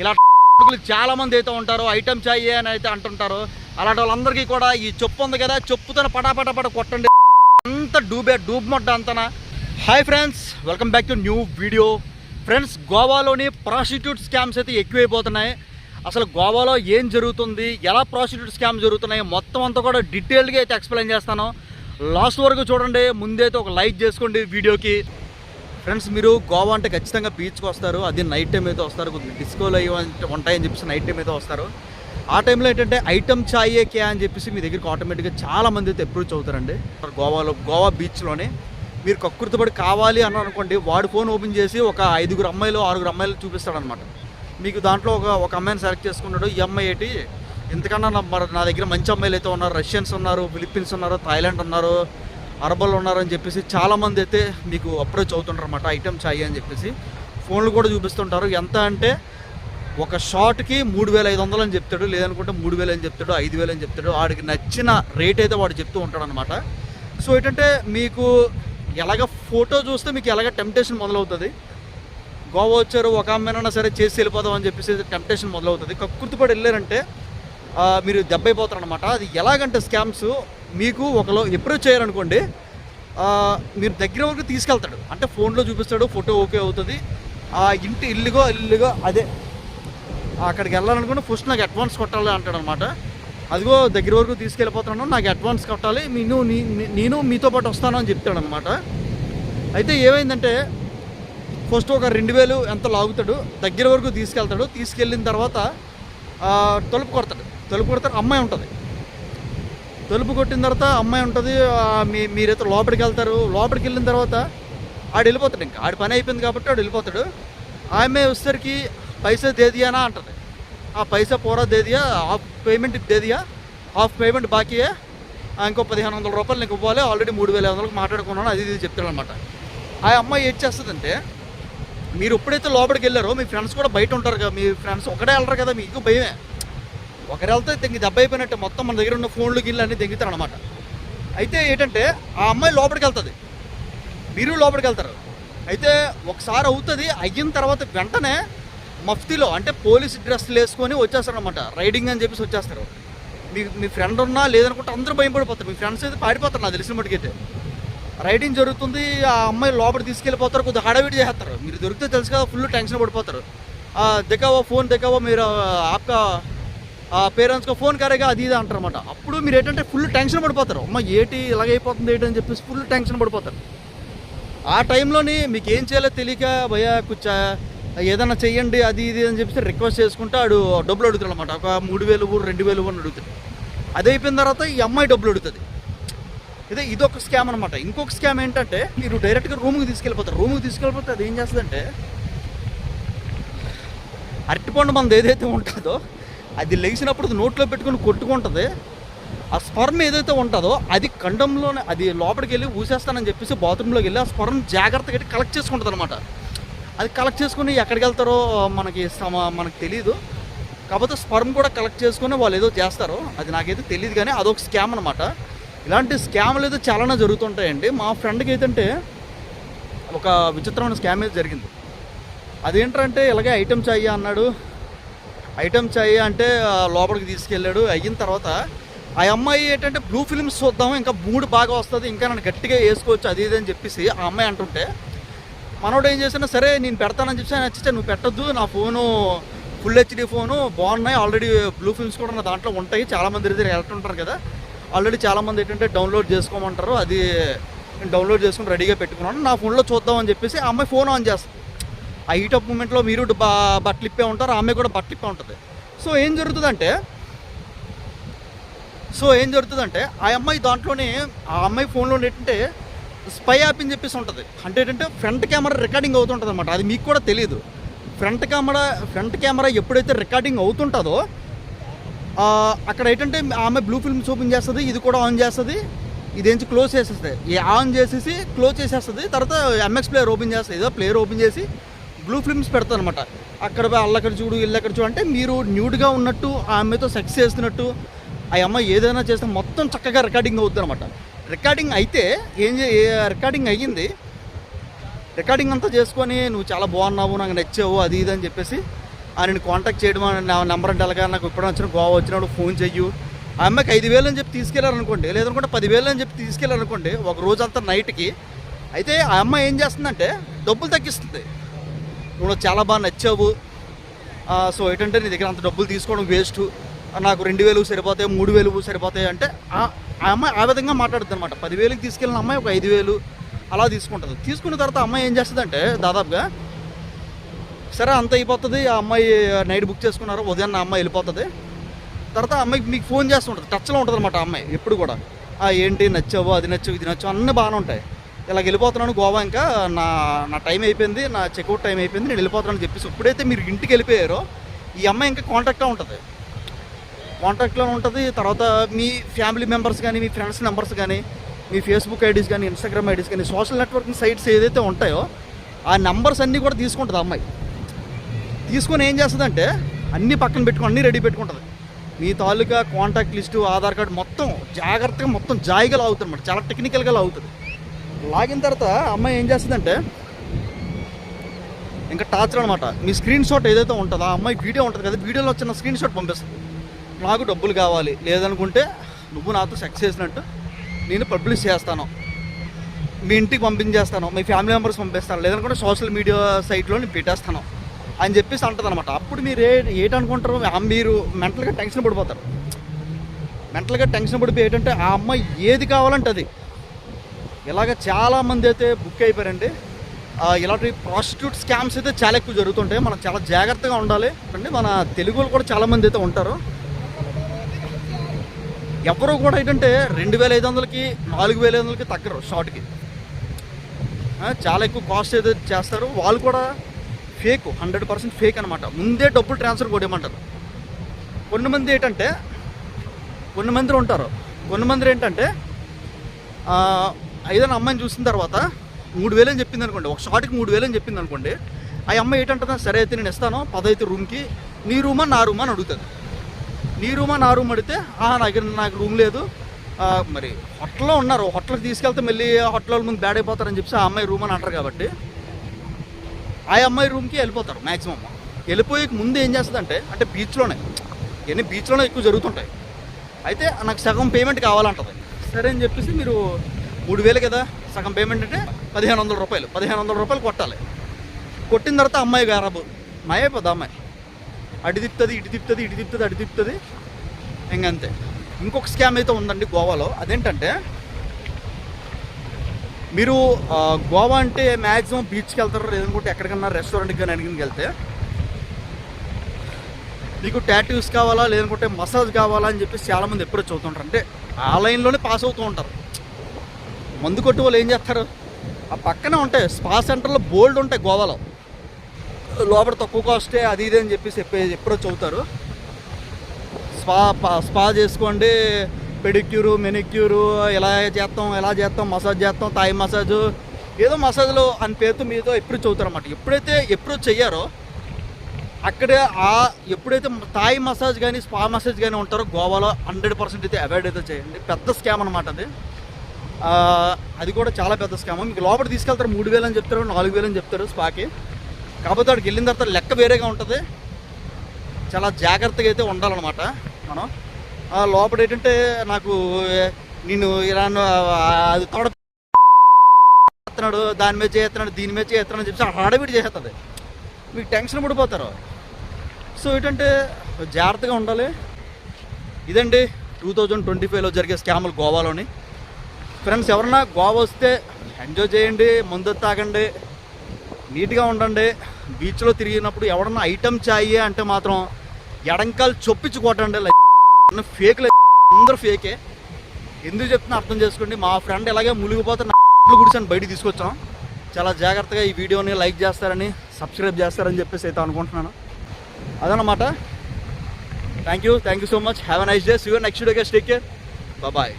ఇలా చాలా మంది అయితే ఉంటారు ఐటమ్ చాయ్ అని అయితే అంటుంటారు. అలాంటి వాళ్ళందరికీ కూడా ఈ చెప్పు ఉంది కదా చెప్పుతో పటాపట పట కొట్టండి. అంత డూబే డూబ్ మొట్ట అంతనా? Hi friends welcome back to new video friends గోవాలోని prostitute scams అయితే ఎక్కువైపోతున్నాయి. అసలు గోవాలో ఏం జరుగుతుంది ఎలా ప్రాస్టిట్యూట్ స్కామ్ జరుగుతున్నాయి మొత్తం అంతా కూడా డీటెయిల్గా అయితే ఎక్స్ప్లెయిన్ చేస్తాను. లాస్ట్ వరకు చూడండి ముందైతే ఒక లైక్ చేసుకోండి వీడియోకి. ఫ్రెండ్స్ మీరు గోవా అంటే ఖచ్చితంగా బీచ్కి వస్తారు. అది నైట్ టైం అయితే వస్తారు. కొద్దిగా డిస్కోలు అయ్యి ఉంటాయని చెప్పేసి నైట్ టైం అయితే వస్తారు. ఆ టైంలో ఏంటంటే ఐటమ్ చాయే కే అని చెప్పేసి మీ దగ్గరికి ఆటోమేటిక్గా చాలా మంది అయితే అప్రోచ్ అవుతారండి. గోవాలో గోవా బీచ్లోనే మీరు కక్కుర్తిపడి కావాలి అని అనుకోండి వాడు ఫోన్ ఓపెన్ చేసి ఒక ఐదుగురు అమ్మాయిలు ఆరుగురు అమ్మాయిలు చూపిస్తాడనమాట మీకు దాంట్లో ఒక ఒక అమ్మాయిని సెలెక్ట్ చేసుకున్నాడు. ఈ అమ్మాయి ఏంటి? ఎందుకన్నా నా నా దగ్గర మంచి అమ్మాయిలు అయితే ఉన్నారు. రష్యన్స్ ఉన్నారు ఫిలిప్పీన్స్ ఉన్నారు థాయిలాండ్ ఉన్నారు. అరబల్ ఉన్నారని చెప్పేసి చాలామంది అయితే మీకు అప్రోచ్ అవుతుంటారన్నమాట ఐటమ్ చాయ్ అని చెప్పేసి. ఫోన్లు కూడా చూపిస్తుంటారు. ఎంత అంటే ఒక షార్ట్కి మూడు వేల ఐదు వందలు అని చెప్తాడు లేదనుకుంటే మూడు వేలు అని చెప్తాడు ఐదు వేలు అని చెప్తాడు. వాడికి నచ్చిన రేట్ అయితే వాడు చెప్తూ ఉంటాడు అనమాట సో ఏంటంటే మీకు ఎలాగ ఫోటో చూస్తే మీకు ఎలాగ టెంప్టేషన్ మొదలవుతుంది? గోవా వచ్చారు ఒక అమ్మాయినైనా సరే చేసి వెళ్ళిపోదాం అని చెప్పేసి టెంప్టేషన్ మొదలవుతుంది. కక్కుర్తిపడి వెళ్ళారంటే మీరు దెబ్బైపోతారు అనమాట అది ఎలాగంటే స్కామ్స్ మీకు ఒకలో అప్రోచ్ చేయాలనుకోండి మీరు దగ్గర వరకు తీసుకెళ్తాడు. అంటే ఫోన్లో చూపిస్తాడు ఫోటో ఓకే అవుతుంది. ఆ ఇంటి ఇల్లుగో ఇల్లుగో అదే. అక్కడికి వెళ్ళాలనుకుంటే ఫస్ట్ నాకు అడ్వాన్స్ కొట్టాలి అంటాడు అనమాట అదిగో దగ్గర వరకు తీసుకెళ్ళిపోతున్నాను నాకు అడ్వాన్స్ కట్టాలి నేను నేను మీతో పాటు వస్తాను అని చెప్తాడు అనమాట అయితే ఏమైందంటే ఫస్ట్ ఒక రెండు వేలు ఎంత లాగుతాడు దగ్గర వరకు తీసుకెళ్తాడు తీసుకెళ్ళిన తర్వాత తలుపు కొడతాడు. తలుపు కొడతారు అమ్మాయి ఉంటుంది. తలుపు కొట్టిన తర్వాత అమ్మాయి ఉంటుంది మీ మీరైతే లోపలికి వెళ్తారు లోపలికి వెళ్ళిన తర్వాత ఆడు వెళ్ళిపోతాడు ఇంకా. ఆడి పని అయిపోయింది కాబట్టి ఆడు వెళ్ళిపోతాడు. ఆమె వచ్చేసరికి పైసా దేదియానా అంటది. ఆ పైసా పోరా దేదియా హాఫ్ పేమెంట్ దేదియా హాఫ్ పేమెంట్ బాకీయే ఇంకో పదిహేను వందల రూపాయలు నీకు ఇవ్వాలి. ఆల్రెడీ మూడు వేల ఐదు వందలకు మాట్లాడుకున్నాను అది ఇది చెప్తాడు అనమాట ఆ అమ్మాయి ఏం చేస్తుందంటే మీరు ఎప్పుడైతే లోపలికి వెళ్ళారో మీ ఫ్రెండ్స్ కూడా బయట ఉంటారు కదా మీ ఫ్రెండ్స్ ఒకటే వెళ్ళరు కదా మీకు భయమే. ఒకరు వెళ్తే తెంగి దెబ్బ అయిపోయినట్టు మొత్తం మన దగ్గర ఉన్న ఫోన్లు గిళ్ళు అన్నీ తెంగుతారు అనమాట అయితే ఏంటంటే ఆ అమ్మాయి లోపలికి వెళ్తుంది మీరు లోపలికి వెళ్తారు అయితే ఒకసారి అవుతుంది అయిన తర్వాత వెంటనే మఫ్తీలో అంటే పోలీస్ డ్రెస్లు వేసుకొని వచ్చేస్తారు అనమాట రైడింగ్ అని చెప్పేసి వచ్చేస్తారు. మీ మీ ఫ్రెండ్ ఉన్నా లేదనుకుంటే అందరూ భయపడిపోతారు. మీ ఫ్రెండ్స్ అయితే పాడిపోతారు నాకు తెలిసిన మటుకైతే రైడింగ్ జరుగుతుంది ఆ అమ్మాయి లోపల తీసుకెళ్ళిపోతారు కొద్దిగా హడావిడి చేస్తారు మీరు దొరికితే తెలుసు కదా ఫుల్ టెన్షన్ పడిపోతారు. దిగావో ఫోన్ దిగావో మీరు ఆప్కా పేరెంట్స్కి ఫోన్ కరేగా అది ఇది అంటారు అనమాట అప్పుడు మీరు ఏంటంటే ఫుల్ టెన్షన్ పడిపోతారు. అమ్మ ఏటి ఇలాగైపోతుంది ఏంటి అని చెప్పేసి ఫుల్ టెన్షన్ పడిపోతారు. ఆ టైంలోని మీకు ఏం చేయాలో తెలియక భయ కూర్చా ఏదైనా చెయ్యండి అది ఇది అని చెప్పేసి రిక్వెస్ట్ చేసుకుంటే ఆడు డబ్బులు అడుగుతాడు అనమాట ఒక మూడు వేలు రెండు వేలు అని అడుగుతాడు. అది అయిపోయిన తర్వాత ఈ అమ్మాయి డబ్బులు అడుగుతుంది. ఇదే ఇదొక స్కామ్ అనమాట ఇంకొక స్కామ్ ఏంటంటే మీరు డైరెక్ట్గా రూమ్కి తీసుకెళ్ళిపోతారు. రూమ్కి తీసుకెళ్ళిపోతే అది ఏం చేస్తుందంటే అరటిపండు మనది ఏదైతే ఉంటుందో అది లేచినప్పుడు నోట్లో పెట్టుకొని కొట్టుకుంటుంది. ఆ స్పర్మ్ ఏదైతే ఉంటుందో అది కండంలోనే అది లోపలికి వెళ్ళి ఊసేస్తానని చెప్పేసి బాత్రూంలోకి వెళ్ళి ఆ స్పర్మ్ జాగ్రత్తగా కలెక్ట్ చేసుకుంటుంది అనమాట అది కలెక్ట్ చేసుకుని ఎక్కడికి వెళ్తారో మనకి సమ- మనకు తెలియదు కాకపోతే స్పర్మ్ కూడా కలెక్ట్ చేసుకుని వాళ్ళు ఏదో చేస్తారు. అది నాకైతే తెలియదు కానీ అదొక స్కామ్ అనమాట ఇలాంటి స్కామ్లు అయితే చాలానే జరుగుతుంటాయండి. మా ఫ్రెండ్కి ఏంటంటే ఒక విచిత్రమైన స్కామ్ అయితే జరిగింది. అదేంటంటే ఇలాగే ఐటమ్ అయ్యా అన్నాడు. ఐటమ్ చాయ్ అంటే లోపలికి తీసుకెళ్ళాడు. అయిన తర్వాత ఆ అమ్మాయి ఏంటంటే బ్లూ ఫిల్మ్స్ చూద్దాం ఇంకా మూడు బాగా వస్తుంది ఇంకా నన్ను గట్టిగా వేసుకోవచ్చు అది ఇది అని చెప్పేసి ఆ అమ్మాయి అంటుంటే మనోడు ఏం చేసినా సరే నేను పెడతానని చెప్పి నచ్చితే నువ్వు పెట్టొద్దు నా ఫోను ఫుల్ హెచ్డి ఫోను బాగున్నాయి ఆల్రెడీ బ్లూ ఫిల్మ్స్ కూడా నా దాంట్లో ఉంటాయి చాలామంది దగ్గర వెళ్తుంటారు కదా ఆల్రెడీ చాలామంది ఏంటంటే డౌన్లోడ్ చేసుకోమంటారు అది నేను డౌన్లోడ్ చేసుకుని రెడీగా పెట్టుకున్నాను నా ఫోన్లో చూద్దాం అని చెప్పేసి ఆ అమ్మాయి ఫోన్ ఆన్ చేస్తాను ఆ హీటప్ మూమెంట్లో మీరు బట్టలు ఇప్పే ఉంటారు ఆమె కూడా బట్టలు ఇప్పే ఉంటుంది. సో ఏం జరుగుతుందంటే సో ఏం జరుగుతుందంటే ఆ అమ్మాయి దాంట్లోనే ఆ అమ్మాయి ఫోన్లో ఏంటంటే స్పై యాప్ అని చెప్పేసి ఉంటుంది. అంటే ఏంటంటే ఫ్రంట్ కెమెరా రికార్డింగ్ అవుతుంటుంది అనమాట అది మీకు కూడా తెలియదు ఫ్రంట్ కెమెరా ఫ్రంట్ కెమెరా ఎప్పుడైతే రికార్డింగ్ అవుతుంటుందో అక్కడ ఏంటంటే ఆమె బ్లూ ఫిల్మ్స్ ఓపెన్ చేస్తుంది ఇది కూడా ఆన్ చేస్తుంది ఇదేంచి క్లోజ్ చేసేస్తుంది. ఆన్ చేసేసి క్లోజ్ చేసేస్తుంది తర్వాత ఎంఎక్స్ ప్లేయర్ ఓపెన్ చేస్తుంది ఏదో ప్లేయర్ ఓపెన్ చేసి బ్లూ ఫిల్మ్స్ పెడతాను అనమాట అక్కడ పోయి అల్లక్కడ చూడు ఇల్లక్కడ చూడు అంటే మీరు న్యూడ్గా ఉన్నట్టు ఆ అమ్మాయితో సెక్స్ చేస్తున్నట్టు ఆ అమ్మాయి ఏదైనా చేస్తే మొత్తం చక్కగా రికార్డింగ్ అవుతుంది అనమాట రికార్డింగ్ అయితే ఏం చే రికార్డింగ్ అయ్యింది. రికార్డింగ్ అంతా చేసుకొని నువ్వు చాలా బాగున్నావు నాకు నచ్చావు అది ఇది అని చెప్పేసి ఆయన కాంటాక్ట్ చేయడం నా నెంబర్ అంటే ఎలాగా నాకు ఇప్పుడు వచ్చిన గోవా వచ్చినప్పుడు ఫోన్ చెయ్యు. ఆ అమ్మాయికి ఐదు వేలు అని చెప్పి తీసుకెళ్ళారనుకోండి లేదనుకుంటే పదివేలు అని చెప్పి తీసుకెళ్ళారనుకోండి ఒక రోజంతా నైట్కి. అయితే ఆ అమ్మాయి ఏం చేస్తుందంటే డబ్బులు తగ్గిస్తుంది. నువ్వు చాలా బాగా నచ్చావు. సో ఏంటంటే నీ దగ్గర అంత డబ్బులు తీసుకోవడం వేస్ట్ నాకు రెండు వేలు సరిపోతాయి మూడు వేలు సరిపోతాయి అంటే ఆ- అమ్మాయి ఆ విధంగా మాట్లాడుతుంది అనమాట పదివేలకు తీసుకెళ్ళిన అమ్మాయి ఒక ఐదు వేలు అలా తీసుకుంటుంది. తీసుకున్న తర్వాత అమ్మాయి ఏం చేస్తుందంటే దాదాపుగా సరే అంత అయిపోతుంది ఆ అమ్మాయి నైట్ బుక్ చేసుకున్నారు ఉదయం ఆ అమ్మాయి వెళ్ళిపోతుంది. తర్వాత అమ్మాయికి మీకు ఫోన్ చేస్తుంటుంది టచ్లో ఉంటుంది అనమాట అమ్మాయి ఎప్పుడు కూడా. ఆ ఏంటి నచ్చావు అది నచ్చావు ఇది నచ్చావు అన్నీ బాగానే ఉంటాయి. ఇలా వెళ్ళిపోతున్నాను గోవా ఇంకా. నా నా టైం అయిపోయింది నా చెక్అవుట్ టైం అయిపోయింది నేను వెళ్ళిపోతున్నాను చెప్పేసి ఇప్పుడైతే మీరు ఇంటికి వెళ్ళిపోయారో ఈ అమ్మాయి ఇంకా కాంటాక్ట్లో ఉంటుంది. కాంటాక్ట్లో ఉంటుంది తర్వాత మీ ఫ్యామిలీ మెంబర్స్ కానీ మీ ఫ్రెండ్స్ నెంబర్స్ కానీ మీ ఫేస్బుక్ ఐడీస్ కానీ ఇన్స్టాగ్రామ్ ఐడీస్ కానీ సోషల్ నెట్వర్కింగ్ సైట్స్ ఏదైతే ఉంటాయో ఆ నెంబర్స్ అన్నీ కూడా తీసుకుంటుంది ఆ అమ్మాయి. తీసుకొని ఏం చేస్తుందంటే అన్నీ పక్కన పెట్టుకుని అన్నీ రెడీ పెట్టుకుంటుంది. మీ తాలూకా కాంటాక్ట్ లిస్టు ఆధార్ కార్డు మొత్తం జాగ్రత్తగా మొత్తం జాయిగా లాగుతుంది అన్నమాట. చాలా టెక్నికల్గా లాగుతుంది లాగిన తర్వాత అమ్మాయి ఏం చేస్తుందంటే ఇంకా టార్చర్ అనమాట మీ స్క్రీన్ షాట్ ఏదైతే ఉంటుందో ఆ అమ్మాయి వీడియో ఉంటుంది కదా వీడియోలో వచ్చిన స్క్రీన్ షాట్ పంపిస్తుంది. నాకు డబ్బులు కావాలి లేదనుకుంటే నువ్వు నాతో సెక్స్ చేసినట్టు నేను పబ్లిష్ చేస్తాను. మీ ఇంటికి పంపించేస్తాను మీ ఫ్యామిలీ మెంబర్స్ పంపిస్తాను లేదనుకుంటే సోషల్ మీడియా సైట్లో నేను పెట్టేస్తాను అని చెప్పేసి అంటుంది అనమాట అప్పుడు మీరు ఏ ఏటనుకుంటారు? మీరు మెంటల్గా టెన్షన్ పడిపోతారు. మెంటల్గా టెన్షన్ పడిపోయి ఏంటంటే ఆ అమ్మాయి ఏది కావాలంటే అది. ఇలాగ చాలా మంది అయితే బుక్ అయిపోయారండి. ఇలాంటి ప్రాస్టిట్యూట్ స్కామ్స్ అయితే చాలా ఎక్కువ జరుగుతుంటాయి. మనం చాలా జాగ్రత్తగా ఉండాలి. అంటే మన తెలుగు వాళ్ళు కూడా చాలా మంది అయితే ఉంటారు. ఎవరు కూడా ఏంటంటే రెండు వేల ఐదు వందలకి నాలుగు వేల ఐదు వందలకి తగ్గరు షార్ట్కి చాలా ఎక్కువ కాస్ట్ అయితే చేస్తారు. వాళ్ళు కూడా ఫేక్ హండ్రెడ్ పర్సెంట్ ఫేక్ అనమాట ముందే డబ్బులు ట్రాన్స్ఫర్ కొట్టేయమంటారు. కొన్ని మంది ఏంటంటే కొన్ని మంది ఉంటారు. కొన్ని మంది ఏంటంటే ఏదైనా అమ్మాయిని చూసిన తర్వాత మూడు వేలు అని చెప్పింది అనుకోండి. ఒక షార్ట్కి మూడు వేలు అని చెప్పింది అనుకోండి. ఆ అమ్మాయి ఏంటంటుందా? సరే అయితే నేను ఇస్తాను. పదైతే రూమ్కి. నీ రూమా నా రూమా అని అడుగుతుంది. నీ రూమా నా రూమ్ అడిగితే నాకు నాకు రూమ్ లేదు. మరి హోటల్లో ఉన్నారు. హోటల్కి తీసుకెళ్తే మళ్ళీ హోటల్ ముందు బ్యాడ్ అయిపోతారని చెప్పి ఆ అమ్మాయి రూమ్ అని అంటారు కాబట్టి ఆ అమ్మాయి రూమ్కి వెళ్ళిపోతారు మ్యాక్సిమం వెళ్ళిపోయే ముందు ఏం చేస్తుందంటే అంటే బీచ్లోనే ఇవన్నీ బీచ్లోనే ఎక్కువ జరుగుతుంటాయి. అయితే నాకు సగం పేమెంట్ కావాలంటది. సరే అని చెప్పేసి మీరు మూడు వేలు కదా? సగం పేమెంట్ అంటే పదిహేను వందల రూపాయలు. పదిహేను వందల రూపాయలు కొట్టాలి. కొట్టిన తర్వాత అమ్మాయి గారాబు మాయైపోద్ది అమ్మాయి అడి తిప్పుతుంది ఇటు తిప్పుతుంది ఇటు తిప్పుతుంది అడి తిప్పుతుంది. ఇంకంతే. ఇంకొక స్కామ్ అయితే ఉందండి గోవాలో. అదేంటంటే మీరు గోవా అంటే మ్యాక్సిమం బీచ్కి వెళ్తారు? లేదనుకుంటే ఎక్కడికన్నా రెస్టారెంట్కి కానీ అడిగిన వెళ్తే మీకు టాటూస్ కావాలా? లేదనుకుంటే మసాజ్ కావాలా? అని చెప్పేసి చాలామంది ఎప్పుడో చదువుతుంటారు అంటే ఆ లైన్లోనే పాస్ అవుతూ ఉంటారు. మందు కొట్టు వాళ్ళు ఏం చేస్తారు? ఆ పక్కనే ఉంటాయి స్పా సెంటర్లో బోల్డ్ ఉంటాయి గోవాలో. లోపల తక్కువ కాస్టే అది ఇది అని చెప్పేసి ఎప్పుడో చదువుతారు స్పా స్పా చేసుకోండి పెడిక్యూరు మెనిక్యూరు ఇలా చేస్తాం ఎలా చేస్తాం మసాజ్ చేస్తాం తాయి మసాజ్ ఏదో మసాజ్లు అని పేరుతో మీతో ఎప్పుడు చదువుతారు అన్నమాట ఎప్పుడైతే ఎప్పుడు చెయ్యారో అక్కడే ఆ ఎప్పుడైతే తాయి మసాజ్ కానీ స్పా మసాజ్ కానీ ఉంటారో గోవాలో హండ్రెడ్ పర్సెంట్ అయితే అవాయిడ్ అయితే చేయండి. పెద్ద స్కామ్ అనమాట అది. అది కూడా చాలా పెద్ద స్కామ్. మీకు లోపల తీసుకెళ్తారు మూడు వేలు అని చెప్తారు నాలుగు వేలు అని చెప్తారు స్పాకి. కాకపోతే అక్కడికి వెళ్ళిన తర్వాత లెక్క వేరేగా ఉంటుంది. చాలా జాగ్రత్తగా అయితే ఉండాలన్నమాట మనం. లోపల ఏంటంటే నాకు నేను ఇలా అది తోడ చేస్తున్నాడు దాని మీద చేస్తున్నాడు దీని మీద చేస్తున్నాడు అని చెప్పి హడావిడి చేస్తుంది మీకు టెన్షన్ పడిపోతారు. సో ఏంటంటే జాగ్రత్తగా ఉండాలి. ఇదండి టూ థౌజండ్ ట్వంటీ ఫైవ్లో జరిగే స్కాములు గోవాలోని. ఫ్రెండ్స్ ఎవరన్నా గోవా వస్తే ఎంజాయ్ చేయండి మందు తాగండి నీట్గా ఉండండి. బీచ్లో తిరిగినప్పుడు ఎవడన్నా ఐటమ్ చాయి అంటే మాత్రం ఎడంకాలు చొప్పించి కొట్టండి. లైక్ ఫేక్లే అందరూ ఫేకే. ఎందుకు చెప్తున్నా అర్థం చేసుకోండి. మా ఫ్రెండ్ ఎలాగే మునిగిపోతే నా గుడిసని బయటికి తీసుకొచ్చాం. చాలా జాగ్రత్తగా ఈ వీడియోని లైక్ చేస్తారని సబ్స్క్రైబ్ చేస్తారని చెప్పేసి అయితే అనుకుంటున్నాను. అదనమాట thank you thank you so much have a nice day see you next day take care bye